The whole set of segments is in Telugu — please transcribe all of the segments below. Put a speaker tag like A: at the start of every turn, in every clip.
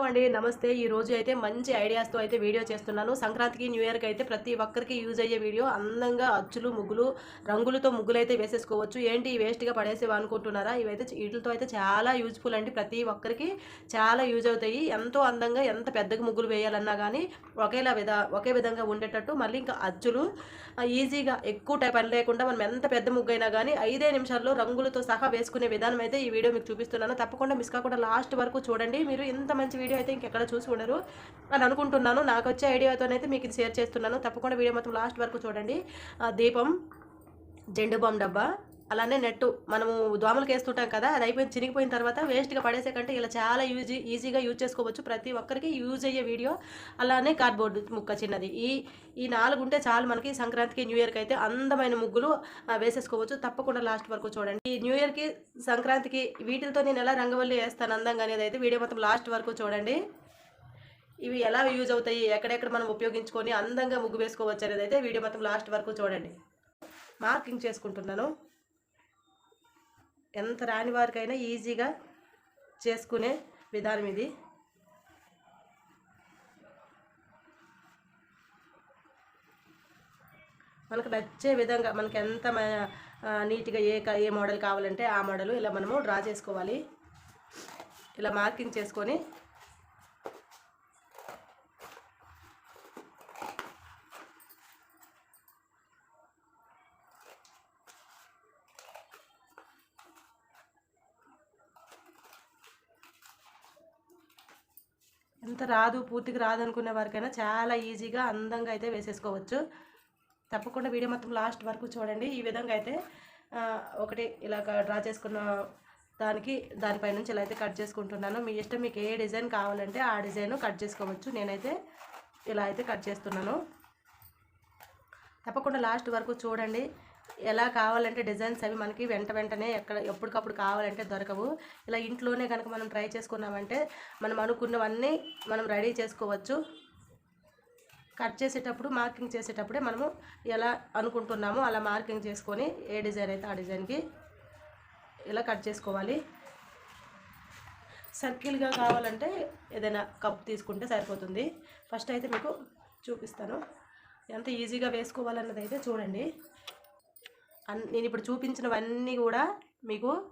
A: హలో అండి. నమస్తే. ఈ రోజు అయితే మంచి ఐడియాస్తో అయితే వీడియో చేస్తున్నాను. సంక్రాంతికి న్యూ ఇయర్కి అయితే ప్రతి ఒక్కరికి యూజ్ అయ్యే వీడియో. అందంగా అచ్చులు ముగ్గులు రంగులతో ముగ్గులు అయితే వేసేసుకోవచ్చు. ఏంటి? వేస్ట్గా పడేసేవా అనుకుంటున్నారా? ఇవైతే వీటితో అయితే చాలా యూజ్ఫుల్ అండి. ప్రతి ఒక్కరికి చాలా యూజ్ అవుతాయి. ఎంతో అందంగా ఎంత పెద్దగా ముగ్గులు వేయాలన్నా కానీ ఒకేలా విధ ఒకే విధంగా ఉండేటట్టు మళ్ళీ ఇంకా అచ్చులు ఈజీగా ఎక్కువ టైం పని లేకుండా మనం ఎంత పెద్ద ముగ్గు అయినా కానీ ఐదే నిమిషాల్లో రంగులతో సహా వేసుకునే విధానం అయితే ఈ వీడియో మీకు చూపిస్తున్నాను. తప్పకుండా మిస్ కాకుండా లాస్ట్ వరకు చూడండి. మీరు ఇంత మంచి వీడియో అయితే ఇంకెక్కడ చూసి ఉండరు అని అనుకుంటున్నాను. నాకు వచ్చే ఐడియాతోనైతే మీకు ఇది షేర్ చేస్తున్నాను. తప్పకుండా వీడియో మొత్తం లాస్ట్ వరకు చూడండి. ఆ, దీపం జెండు బామ్ డబ్బా. అలానే నెట్టు. మనము దోమలకు వేస్తుంటాం కదా అది అయిపోయి చినిగిపోయిన తర్వాత వేస్ట్గా పడేసే కంటే ఇలా చాలా యూజ్ ఈజీగా యూజ్ చేసుకోవచ్చు. ప్రతి ఒక్కరికి యూజ్ అయ్యే వీడియో. అలానే కార్డ్బోర్డ్ ముక్క చిన్నది. ఈ ఈ నాలుగు ఉంటే చాలు మనకి సంక్రాంతికి న్యూ ఇయర్కి అయితే అందమైన ముగ్గులు వేసేసుకోవచ్చు. తప్పకుండా లాస్ట్ వరకు చూడండి. ఈ న్యూ ఇయర్కి సంక్రాంతికి వీటితో నేను ఎలా రంగవల్లి వేస్తాను అందంగా అనేది అయితే వీడియో మొత్తం లాస్ట్ వరకు చూడండి. ఇవి ఎలా యూజ్ అవుతాయి ఎక్కడెక్కడ మనం ఉపయోగించుకొని అందంగా ముగ్గు వేసుకోవచ్చు అనేది అయితే వీడియో మొత్తం లాస్ట్ వరకు చూడండి. మార్కింగ్ చేసుకుంటున్నాను. ఎంత రాని వారికైనా ఈజీగా చేసుకునే విధానం ఇది. మనకు నచ్చే విధంగా మనకి ఎంత నీట్గా ఏ ఏ మోడల్ కావాలంటే ఆ మోడల్ ఇలా మనము డ్రా చేసుకోవాలి. ఇలా మార్కింగ్ చేసుకొని అంత రాదు పూర్తిగా రాదు అనుకునే వారికైనా చాలా ఈజీగా అందంగా అయితే వేసేసుకోవచ్చు. తప్పకుండా వీడియో మొత్తం లాస్ట్ వరకు చూడండి. ఈ విధంగా అయితే ఒకటి ఇలా డ్రా చేసుకున్న దానికి దానిపై నుంచి ఇలా అయితే కట్ చేసుకుంటున్నాను. మీ ఇష్టం మీకు ఏ డిజైన్ కావాలంటే ఆ డిజైన్ కట్ చేసుకోవచ్చు. నేనైతే ఇలా అయితే కట్ చేస్తున్నాను. తప్పకుండా లాస్ట్ వరకు చూడండి. ఎలా కావాలంటే డిజైన్స్ అవి మనకి వెంట వెంటనే ఎక్కడ ఎప్పటికప్పుడు కావాలంటే దొరకవు. ఇలా ఇంట్లోనే కనుక మనం ట్రై చేసుకున్నామంటే మనం అనుకున్నవన్నీ మనం రెడీ చేసుకోవచ్చు. కట్ చేసేటప్పుడు మార్కింగ్ చేసేటప్పుడే మనము ఎలా అనుకుంటున్నామో అలా మార్కింగ్ చేసుకొని ఏ డిజైన్ అయితే ఆ డిజైన్కి ఇలా కట్ చేసుకోవాలి. సర్కిల్గా కావాలంటే ఏదైనా కప్ తీసుకుంటే సరిపోతుంది. ఫస్ట్ అయితే మీకు చూపిస్తాను. ఎంత ఈజీగా వేసుకోవాలన్నది అయితే చూడండి. నేను ఇప్పుడు చూపించినవన్నీ కూడా మీకు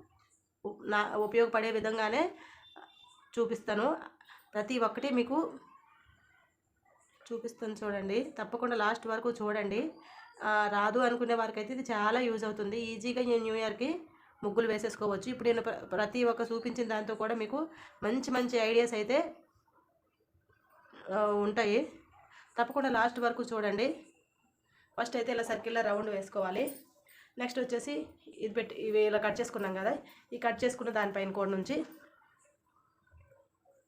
A: నా ఉపయోగపడే విధంగానే చూపిస్తాను. ప్రతి ఒక్కటి మీకు చూపిస్తాను చూడండి. తప్పకుండా లాస్ట్ వరకు చూడండి. రాదు అనుకునే వారికి అయితే ఇది చాలా యూజ్ అవుతుంది. ఈజీగా ఈ న్యూ ఇయర్కి ముగ్గులు వేసేసుకోవచ్చు. ఇప్పుడు నేను ప్ర- ప్రతి ఒక్క చూపించిన దాంతో కూడా మీకు మంచి మంచి ఐడియాస్ అయితే ఉంటాయి. తప్పకుండా లాస్ట్ వరకు చూడండి. ఫస్ట్ అయితే ఇలా సర్కిల్లో రౌండ్ వేసుకోవాలి. నెక్స్ట్ వచ్చేసి ఇది పెట్టి ఇవి ఇలా కట్ చేసుకున్నాం కదా ఈ కట్ చేసుకున్న దానిపైన కోడి నుంచి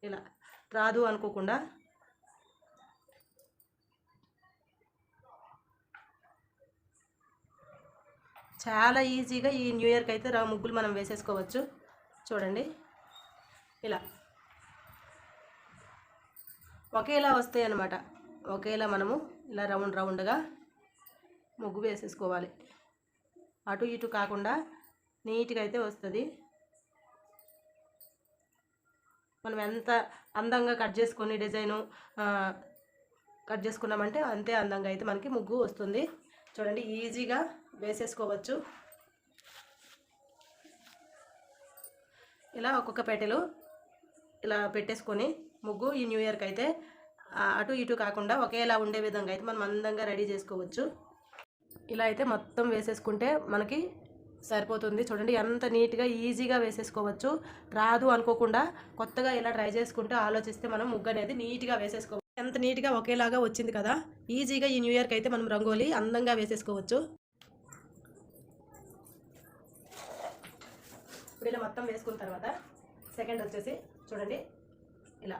A: ఇలా రాదు అనుకోకుండా చాలా ఈజీగా ఈ న్యూ ఇయర్కి అయితే రా ముగ్గులు మనం వేసేసుకోవచ్చు. చూడండి. ఇలా. ఒకేలా వస్తాయి అన్నమాట. ఒకేలా మనము ఇలా రౌండ్ రౌండ్గా ముగ్గు వేసేసుకోవాలి. అటు ఇటు కాకుండా నీట్గా అయితే వస్తుంది. మనం ఎంత అందంగా కట్ చేసుకొని డిజైను కట్ చేసుకున్నామంటే అంతే అందంగా అయితే మనకి ముగ్గు వస్తుంది. చూడండి ఈజీగా వేసేసుకోవచ్చు. ఇలా ఒక్కొక్క పెట్టెలు ఇలా పెట్టేసుకొని ముగ్గు ఈ న్యూ ఇయర్కి అయితే అటు ఇటు కాకుండా ఒకేలా ఉండే విధంగా అయితే మనం అందంగా రెడీ చేసుకోవచ్చు. ఇలా అయితే మొత్తం వేసేసుకుంటే మనకి సరిపోతుంది. చూడండి ఎంత నీట్గా ఈజీగా వేసేసుకోవచ్చు. రాదు అనుకోకుండా కొత్తగా ఇలా ట్రై చేసుకుంటే ఆలోచిస్తే మనం ముగ్గు అనేది నీట్గా వేసేసుకోవచ్చు. ఎంత నీట్గా ఒకేలాగా వచ్చింది కదా ఈజీగా ఈ న్యూ ఇయర్కి అయితే మనం రంగోలీ అందంగా వేసేసుకోవచ్చు. ఇప్పుడు ఇలా మొత్తం వేసుకున్న తర్వాత సెకండ్ వచ్చేసి చూడండి ఇలా.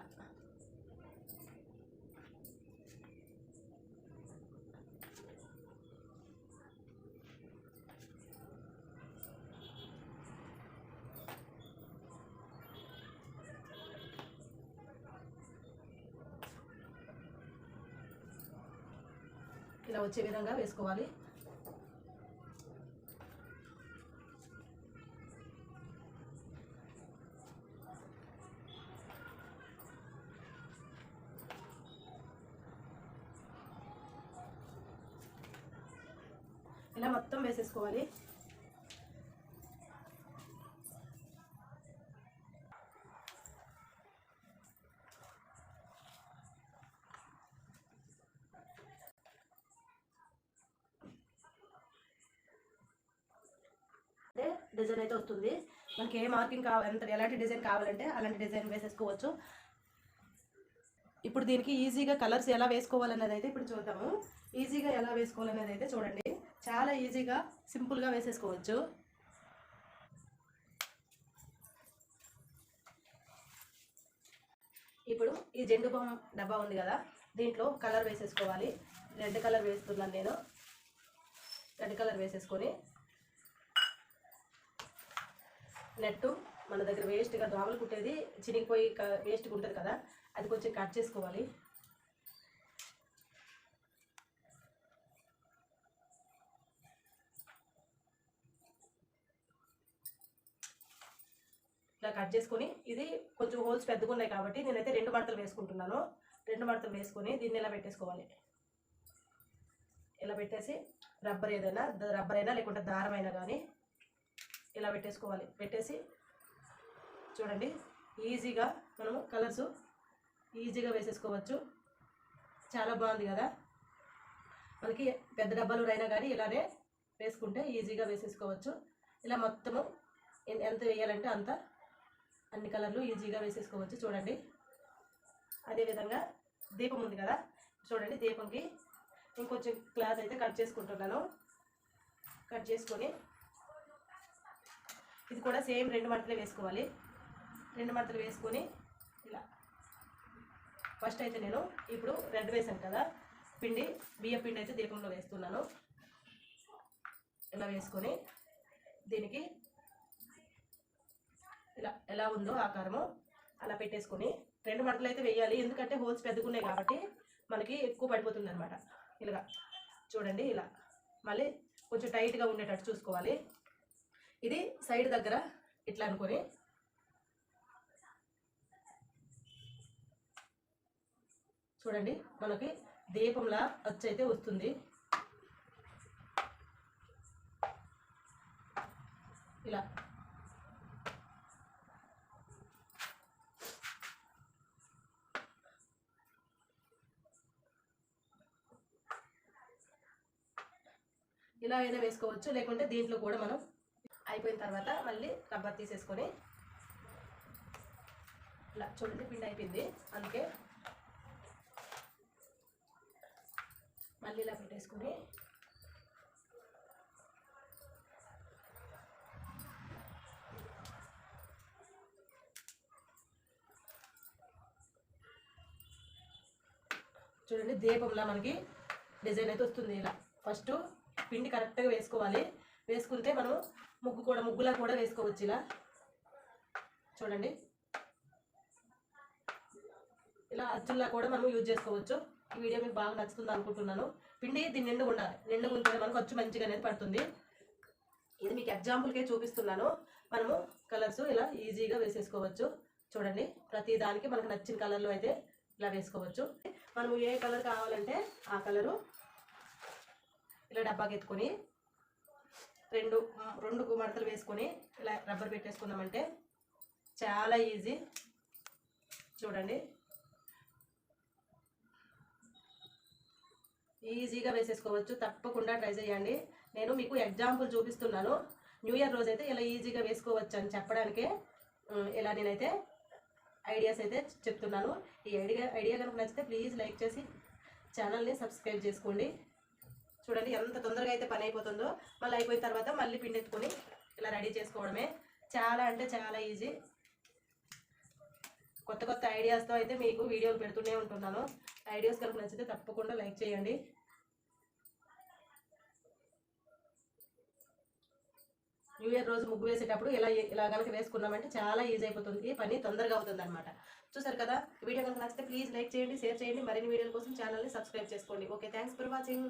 A: ఇలా వచ్చే విధంగా వేసుకోవాలి. ఇలా మొత్తం వేసేసుకోవాలి. డిజైన్ అయితే వస్తుంది. మనకి ఏ మార్కింగ్ కావాలి ఎంత ఎలాంటి డిజైన్ కావాలంటే అలాంటి డిజైన్ వేసేసుకోవచ్చు. ఇప్పుడు దీనికి ఈజీగా కలర్స్ ఎలా వేసుకోవాలనేది అయితే ఇప్పుడు చూద్దాము. ఈజీగా ఎలా వేసుకోవాలనేది అయితే చూడండి. చాలా ఈజీగా సింపుల్గా వేసేసుకోవచ్చు. ఇప్పుడు ఈ జెండు బొమ్మ డబ్బా ఉంది కదా దీంట్లో కలర్ వేసేసుకోవాలి. రెడ్ కలర్ వేస్తున్నాను నేను. రెడ్ కలర్ వేసేసుకొని నెట్టు మన దగ్గర వేస్ట్గా దోమలు కుట్టేది చినిగిపోయి వేస్ట్గా ఉంటుంది కదా అది కొంచెం కట్ చేసుకోవాలి. ఇలా కట్ చేసుకొని ఇది కొంచెం హోల్స్ పెద్దగా ఉన్నాయి కాబట్టి నేనైతే రెండు మడతలు వేసుకుంటున్నాను. రెండు మడతలు వేసుకొని దీన్ని ఇలా పెట్టేసుకోవాలి. ఇలా పెట్టేసి రబ్బర్ ఏదైనా రబ్బర్ అయినా లేకుంటే దారం అయినా కానీ ఇలా పెట్టేసుకోవాలి. పెట్టేసి చూడండి ఈజీగా మనము కలర్స్ ఈజీగా వేసేసుకోవచ్చు. చాలా బాగుంది కదా? మనకి పెద్ద డబ్బాలు అయినా కానీ ఇలానే వేసుకుంటే ఈజీగా వేసేసుకోవచ్చు. ఇలా మొత్తము ఎంత వేయాలంటే అంత అన్ని కలర్లు ఈజీగా వేసేసుకోవచ్చు చూడండి. అదేవిధంగా దీపం ఉంది కదా? చూడండి దీపంకి ఇంకొంచెం క్లాత్ అయితే కట్ చేసుకుంటున్నాను. కట్ చేసుకొని ఇది కూడా సేమ్ రెండు మడతలు వేసుకోవాలి. రెండు మడతలు వేసుకొని ఇలా. ఫస్ట్ అయితే నేను ఇప్పుడు రెడ్ వేసాను కదా పిండి బియ్య పిండి అయితే దీపంలో వేస్తున్నాను. ఇలా వేసుకొని దీనికి ఇలా ఎలా ఉందో ఆకారము అలా పెట్టేసుకొని రెండు మడతలు అయితే వేయాలి. ఎందుకంటే హోల్స్ పెద్దగున్నాయి కాబట్టి మనకి ఎక్కువ పడిపోతుంది అనమాట ఇలాగా. చూడండి ఇలా. మళ్ళీ కొంచెం టైట్గా ఉండేటట్టు చూసుకోవాలి. ఇది సైడ్ దగ్గర ఇట్లా అనుకొని. చూడండి మనకి దీపంలా అచ్చైతే వస్తుంది. ఇలా. ఇలా అయినా వేసుకోవచ్చు లేకుంటే దీంట్లో కూడా మనం అయిపోయిన తర్వాత మళ్ళీ రబ్బర్ తీసేసుకొని ఇలా చూడండి పిండి అయిపోయింది. అందుకే మళ్ళీ ఇలా పెట్టేసుకొని చూడండి దీపంలా మనకి డిజైన్ అయితే వస్తుంది ఇలా. ఫస్ట్ పిండి కరెక్ట్గా వేసుకోవాలి. వేసుకుంటే మనం ముగ్గు కూడా ముగ్గులా కూడా వేసుకోవచ్చు ఇలా. చూడండి. ఇలా అచ్చుల్లా కూడా మనం యూజ్ చేసుకోవచ్చు. ఈ వీడియో మీకు బాగా నచ్చుతుంది అనుకుంటున్నాను. పిండి దీన్ని నిండుగా ఉండాలి. నిండు ఉంటే మనకు అచ్చు మంచిగా అనేది పడుతుంది. ఇది మీకు ఎగ్జాంపుల్కే చూపిస్తున్నాను. మనము కలర్స్ ఇలా ఈజీగా వేసేసుకోవచ్చు. చూడండి. ప్రతి దానికి మనకు నచ్చిన కలర్లో అయితే ఇలా వేసుకోవచ్చు. మనము ఏ కలర్ కావాలంటే ఆ కలరు ఇలా డబ్బాకి ఎత్తుకొని రెండు రెండు మడతలు వేసుకొని ఇలా రబ్బర్ పెట్టేసుకున్నామంటే చాలా ఈజీ. చూడండి. ఈజీగా వేసేసుకోవచ్చు. తప్పకుండా ట్రై చేయండి. నేను మీకు ఎగ్జాంపుల్ చూపిస్తున్నాను. న్యూ ఇయర్ రోజైతే ఇలా ఈజీగా వేసుకోవచ్చు అని చెప్పడానికే ఇలా నేనైతే ఐడియాస్ అయితే చెప్తున్నాను. ఈ ఐడియా ఐడియా కనుక నచ్చితే ప్లీజ్ లైక్ చేసి ఛానల్ని సబ్స్క్రైబ్ చేసుకోండి. చూడండి ఎంత తొందరగా అయితే పని అయిపోతుందో. మళ్ళీ అయిపోయిన తర్వాత మళ్ళీ పిండి ఎత్తుకొని ఇలా రెడీ చేసుకోవడమే. చాలా అంటే చాలా ఈజీ. కొత్త కొత్త ఐడియాస్తో అయితే మీకు వీడియోలు పెడుతూనే ఉంటున్నాను. ఐడియాస్ కనుక నచ్చితే తప్పకుండా లైక్ చేయండి. న్యూ ఇయర్ రోజు ముగ్గు వేసేటప్పుడు ఇలా ఇలా కనుక వేసుకున్నామంటే చాలా ఈజీ అయిపోతుంది. పని తొందరగా అవుతుంది అనమాట చూసారు కదా? వీడియో కనుక నచ్చితే ప్లీజ్ లైక్ చేయండి షేర్ చేయండి. మరిన్ని వీడియోల కోసం ఛానల్ని సబ్స్క్రైబ్ చేసుకోండి. Okay thanks for watching